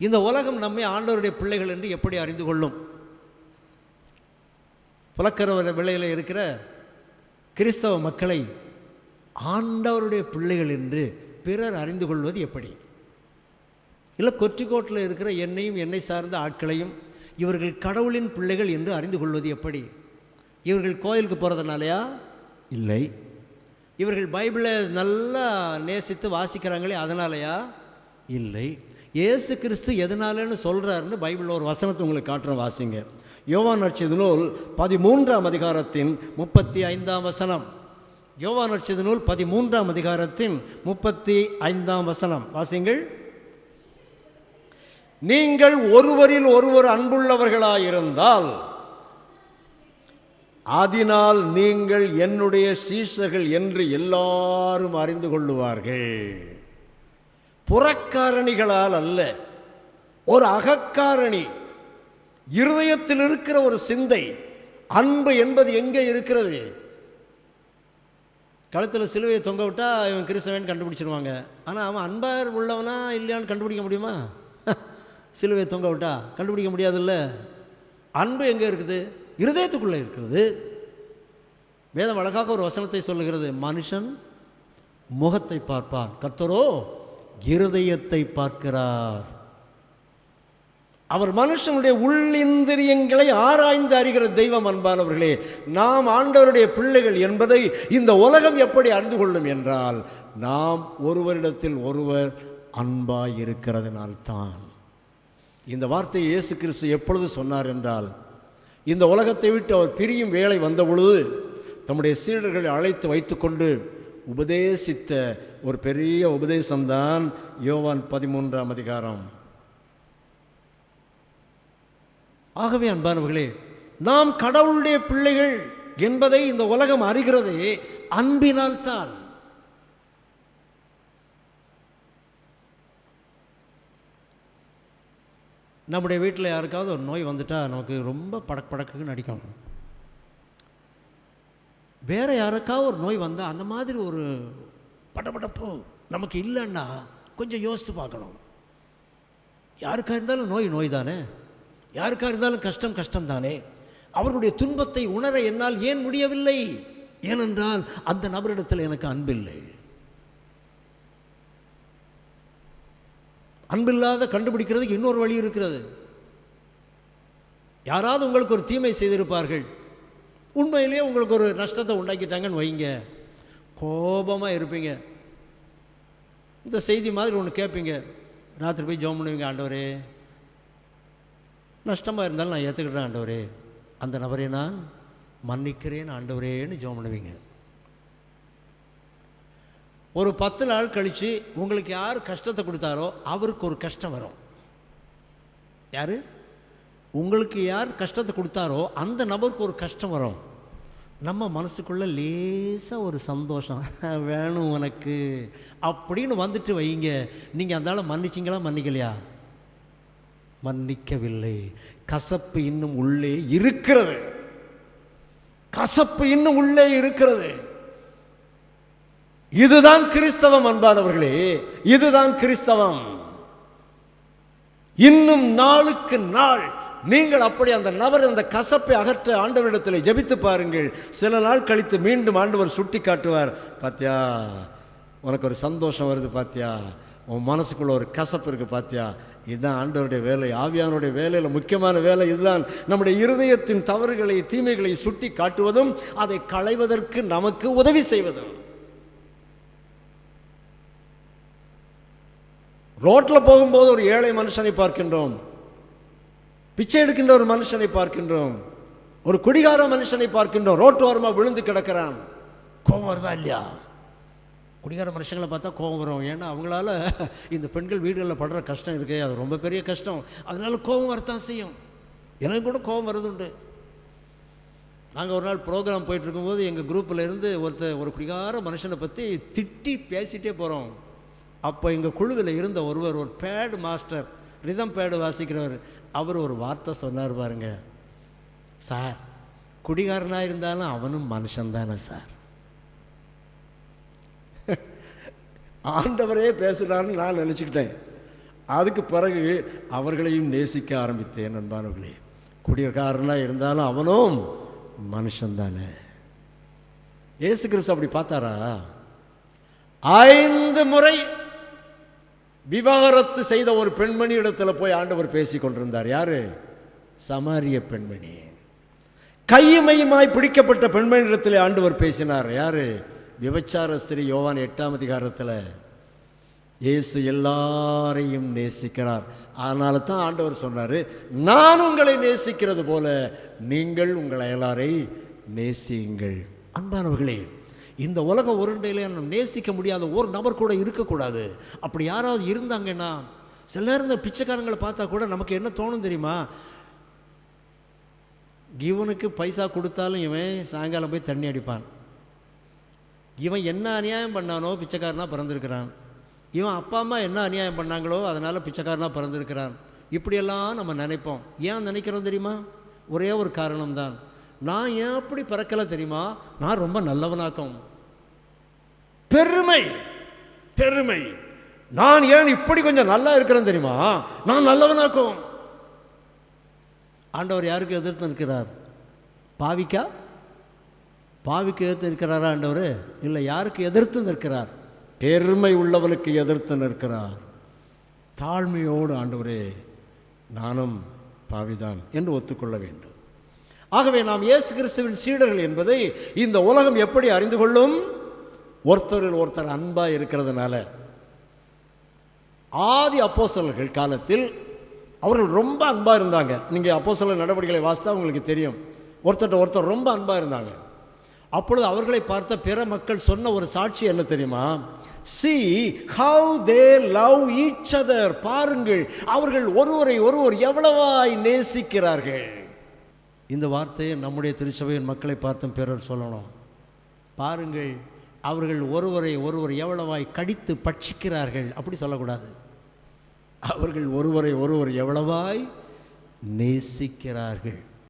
இந்த உலகம் நம்மை ஆண்டவருடைய பிள்ளைகள் என்று எப்படி அறிந்து கொள்ளும்? புலக்கரவர விலையில் இருக்கிற கிறிஸ்தவ மக்களை ஆண்டவருடைய பிள்ளைகள் என்று பிறர் அறிந்து கொள்வது எப்படி? இல்லை கொற்றிக்கோட்டில் இருக்கிற என்னையும் என்னை சார்ந்த ஆட்களையும் இவர்கள் கடவுளின் பிள்ளைகள் என்று அறிந்து கொள்வது எப்படி? இவர்கள் கோயிலுக்கு போகிறதுனாலையா இல்லை. இவர்கள் பைபிளை நல்லா நேசித்து வாசிக்கிறாங்களே அதனாலயா? இல்லை. இயேசு கிறிஸ்து எதனாலன்னு சொல்கிறாருன்னு பைபிளில் ஒரு வசனத்தை உங்களுக்கு காட்டுறோம் வாசிங்க. யோவான் நட்சது நூல் பதிமூன்றாம் அதிகாரத்தின் முப்பத்தி ஐந்தாம் வசனம். யோவான் நட்சது நூல் பதிமூன்றாம் அதிகாரத்தின் முப்பத்தி ஐந்தாம் வசனம். வாசிங்கள். நீங்கள் ஒருவரில் ஒருவர் அன்புள்ளவர்களாயிருந்தால் அதனால் நீங்கள் என்னுடைய சீசர்கள் என்று எல்லாரும் அறிந்து கொள்ளுவார்கள். புறக்காரணிகளால் அல்ல. ஒரு அகக்காரணி. இருதயத்தில் இருக்கிற ஒரு சிந்தை. அன்பு என்பது எங்கே இருக்கிறது? கழுத்தில் சிலுவையை தொங்க விட்டால் இவன் கிறிஸ்தவன் கண்டுபிடிச்சிருவாங்க. ஆனால் அவன் அன்பார் உள்ளவனா இல்லையான்னு கண்டுபிடிக்க முடியுமா? சிலுவையை தொங்க விட்டா கண்டுபிடிக்க முடியாதுல்ல. அன்பு எங்கே இருக்குது? இருதயத்துக்குள்ளே இருக்கிறது. வேதம் அழகாக ஒரு வசனத்தை சொல்லுகிறது. மனுஷன் முகத்தை பார்ப்பான். கர்த்தரோ இருதயத்தை பார்க்கிறார். அவர் மனுஷனுடைய உள்ளிந்திரியங்களை ஆராய்ந்து அறிகிற தெய்வம் அன்பானவர்களே நாம் ஆண்டவருடைய பிள்ளைகள் என்பதை இந்த உலகம் எப்படி அறிந்து கொள்ளும் என்றால் நாம் ஒருவரிடத்தில் ஒருவர் அன்பாய் இருக்கிறதுனால்தான். இந்த வார்த்தையை இயேசு கிறிஸ்து எப்பொழுது சொன்னார் என்றால் இந்த உலகத்தை விட்டு அவர் பிரியும் வேலை வந்த பொழுது தம்முடைய சீடர்களை அழைத்து வைத்துக்கொண்டு உபதேசித்த ஒரு பெரிய உபதேசம்தான் யோவான் பதிமூன்றாம் அதிகாரம். ஆகவே அன்பானவர்களே நாம் கடவுளுடைய பிள்ளைகள் என்பதை இந்த உலகம் அறிகிறதே அன்பினால்தான். நம்முடைய வீட்டில் யாருக்காவது ஒரு நோய் வந்துட்டால் நமக்கு ரொம்ப படக் படக்குன்னு அடிக்கும். வேறு யாருக்காவது ஒரு நோய் வந்தால் அந்த மாதிரி ஒரு படபடப்பு நமக்கு இல்லைன்னா கொஞ்சம் யோசித்து பார்க்கணும். யாருக்கா இருந்தாலும் நோய் நோய் தானே யாருக்கா இருந்தாலும் கஷ்டம் கஷ்டம் தானே அவர்களுடைய துன்பத்தை உணர என்னால் ஏன் முடியவில்லை? ஏனென்றால் அந்த நபரிடத்தில் எனக்கு அன்பில்லை. அன்பில்லாத கண்டுபிடிக்கிறதுக்கு இன்னொரு வழி இருக்கிறது. யாராவது உங்களுக்கு ஒரு தீமை செய்திருப்பார்கள். உண்மையிலேயே உங்களுக்கு ஒரு நஷ்டத்தை உண்டாக்கிட்டாங்கன்னு வைங்க. கோபமாக இருப்பீங்க. இந்த செய்தி மாதிரி ஒன்று கேட்பீங்க ராத்திரி போய் ஜோம் பண்ணுவீங்க ஆண்டவரே. நஷ்டமாக இருந்தாலும் நான் ஏற்றுக்கிட்டேன் ஆண்டவரே. அந்த நபரை நான் மன்னிக்கிறேன் ஆண்டவரேன்னு ஜோம் பண்ணுவீங்க. ஒரு பத்து நாள் கழித்து உங்களுக்கு யார் கஷ்டத்தை கொடுத்தாரோ அவருக்கு ஒரு கஷ்டம் வரும். யார்? உங்களுக்கு யார் கஷ்டத்தை கொடுத்தாரோ அந்த நபருக்கு ஒரு கஷ்டம் வரும். நம்ம மனசுக்குள்ளே லேசாக ஒரு சந்தோஷம். வேணும் உனக்கு. அப்படின்னு வந்துட்டு வைங்க. நீங்கள் அந்த மன்னிச்சிங்களா மன்னிக்கலையா? மன்னிக்கவில்லை. கசப்பு இன்னும் உள்ளே இருக்கிறது. கசப்பு இன்னும் உள்ளே இருக்கிறது. இதுதான் கிறிஸ்தவம் அன்பானவர்களே. இதுதான் கிறிஸ்தவம். இன்னும் நாளுக்கு நாள் நீங்கள் அப்படி அந்த நபர் அந்த கசப்பை அகற்ற ஆண்டவரிடத்தில் ஜபித்து பாருங்கள். சில நாள் கழித்து மீண்டும் ஆண்டவர் சுட்டி காட்டுவார் பாத்தியா உனக்கு ஒரு சந்தோஷம் வருது பாத்தியா? உன் மனசுக்குள்ள ஒரு கசப்பு இருக்குது பாத்தியா? இதுதான் ஆண்டவருடைய வேலை ஆவியானுடைய வேலையில் முக்கியமான வேலை இதுதான். நம்முடைய இருதயத்தின் தவறுகளை தீமைகளை சுட்டி காட்டுவதும் அதை களைவதற்கு நமக்கு உதவி செய்வதும். ரோட்டில் போகும்போது ஒரு ஏழை மனுஷனை பார்க்கின்றோம். பிச்சை எடுக்கின்ற ஒரு மனுஷனை பார்க்கின்றோம். ஒரு குடிகார மனுஷனை பார்க்கின்றோம். ரோட்டு ஓரமாக விழுந்து கிடக்கிறான். கோபம் வருதா இல்லையா? குடிகார மனுஷங்களை பார்த்தா கோபம் வரும். ஏன்னா அவங்களால இந்த பெண்கள் வீடுகளில் படுற கஷ்டம் இருக்கே அது ரொம்ப பெரிய கஷ்டம். அதனால கோபம் வரத்தான் செய்யும். எனக்கு கூட கோபம் வருதுண்டு நாங்கள் ஒரு நாள் ப்ரோக்ராம் போயிட்டு இருக்கும்போது எங்கள் குரூப்பில் இருந்து ஒருத்தர் ஒரு குடிகார மனுஷனை பற்றி திட்டி பேசிட்டே போகிறோம் அப்போ எங்கள் குழுவில் இருந்த ஒருவர் ஒரு பேட் மாஸ்டர் ரிதம் பேடு வாசிக்கிறவர். அவர் ஒரு வார்த்தை சொன்னார் பாருங்க. சார் குடிகாரனாக இருந்தாலும் அவனும் மனுஷன்தானே சார். ஆண்டவரே பேசுகிறாருன்னு நான் நினச்சிக்கிட்டேன். அதுக்கு பிறகு அவர்களையும் நேசிக்க ஆரம்பித்தேன் நண்பானவர்களே குடியக்காரனாக இருந்தாலும் அவனும் மனுஷன்தானே இயேசு கிறிஸ்து அப்படி பார்த்தாரா? ஐந்து முறை விவாகரத்து செய்த ஒரு பெண்மணி இடத்துல போய் ஆண்டவர் பேசி கொண்டிருந்தார். யாரு? சமாரிய பெண்மணி. கையுமையுமாய் பிடிக்கப்பட்ட பெண்மணி இடத்துல ஆண்டவர் பேசினார். யாரு? விபச்சார ஸ்திரீ யோவான் எட்டாம் அதிகாரத்தில் இயேசு எல்லாரையும் நேசிக்கிறார். அதனால தான் ஆண்டவர் சொன்னார் நான் உங்களை நேசிக்கிறது போல நீங்கள் உங்கள் அயலாரை நேசியுங்கள். அன்பானவர்களே இந்த உலக உருண்டையில் நம்ம நேசிக்க முடியாத ஒரு நபர் கூட இருக்கக்கூடாது. அப்படி யாராவது இருந்தாங்கன்னா சில நேரம் இந்த பிச்சைக்காரங்களை பார்த்தா கூட நமக்கு என்ன தோணும் தெரியுமா? இவனுக்கு பைசா கொடுத்தாலும் இவன் சாயங்காலம் போய் தண்ணி அடிப்பான். இவன் என்ன அநியாயம் பண்ணானோ பிச்சைக்காரனாக பிறந்திருக்கிறான். இவன் அப்பா அம்மா என்ன அநியாயம் பண்ணாங்களோ அதனால் பிச்சைக்காரனாக பிறந்திருக்கிறான். இப்படியெல்லாம் நம்ம நினைப்போம். ஏன் நினைக்கிறோம் தெரியுமா? ஒரே ஒரு காரணம்தான். நான் ஏன் அப்படி பிறக்கலை தெரியுமா? நான் ரொம்ப நல்லவனாக்கும். பெருமை பெருமை. நான் ஏன் இப்படி கொஞ்சம் நல்லா இருக்கிறேன் தெரியுமா? நான் நல்லவனாக்கும். ஆண்டவர் யாருக்கு எதிர்த்து நிற்கிறார்? பாவிக்கா? பாவிக்கு எதிர்த்து நிற்கிறாரா ஆண்டவர்? இல்லை யாருக்கு எதிர்த்து நிற்கிறார்? பெருமை உள்ளவனுக்கு எதிர்த்து நிற்கிறார். தாழ்மையோடு ஆண்டவரே நானும் பாவிதான் என்று ஒத்துக்கொள்ள வேண்டும். ஆகவே நாம் இயேசு கிறிஸ்துவின் சீடர்கள் என்பதை இந்த உலகம் எப்படி அறிந்து கொள்ளும்? ஒருத்தரில் ஒருத்தர் அன்பாக இருக்கிறதுனால ஆதி அப்போசல்கள் காலத்தில் அவர்கள் ரொம்ப அன்பாக இருந்தாங்க. நீங்கள் அப்போஸ்தலர் நடவடிக்கைகளை வாசித்தா உங்களுக்கு தெரியும். ஒருத்தர்கிட்ட ஒருத்தர் ரொம்ப அன்பாக இருந்தாங்க. அப்பொழுது அவர்களை பார்த்த பிற மக்கள் சொன்ன ஒரு சாட்சி என்ன தெரியுமா? See how they love each other பாருங்கள் அவர்கள் ஒருவரை ஒருவர் எவ்வளவாய் நேசிக்கிறார்கள். இந்த வார்த்தையை நம்முடைய திருச்சபையின் மக்களை பார்த்தும் பிறர் சொல்லணும். பாருங்கள் அவர்கள் ஒருவரை ஒருவர் எவ்வளவாய் கடித்து பட்சிக்கிறார்கள் அப்படி சொல்லக்கூடாது. அவர்கள் ஒருவரை ஒருவர் எவ்வளவாய் நேசிக்கிறார்கள்.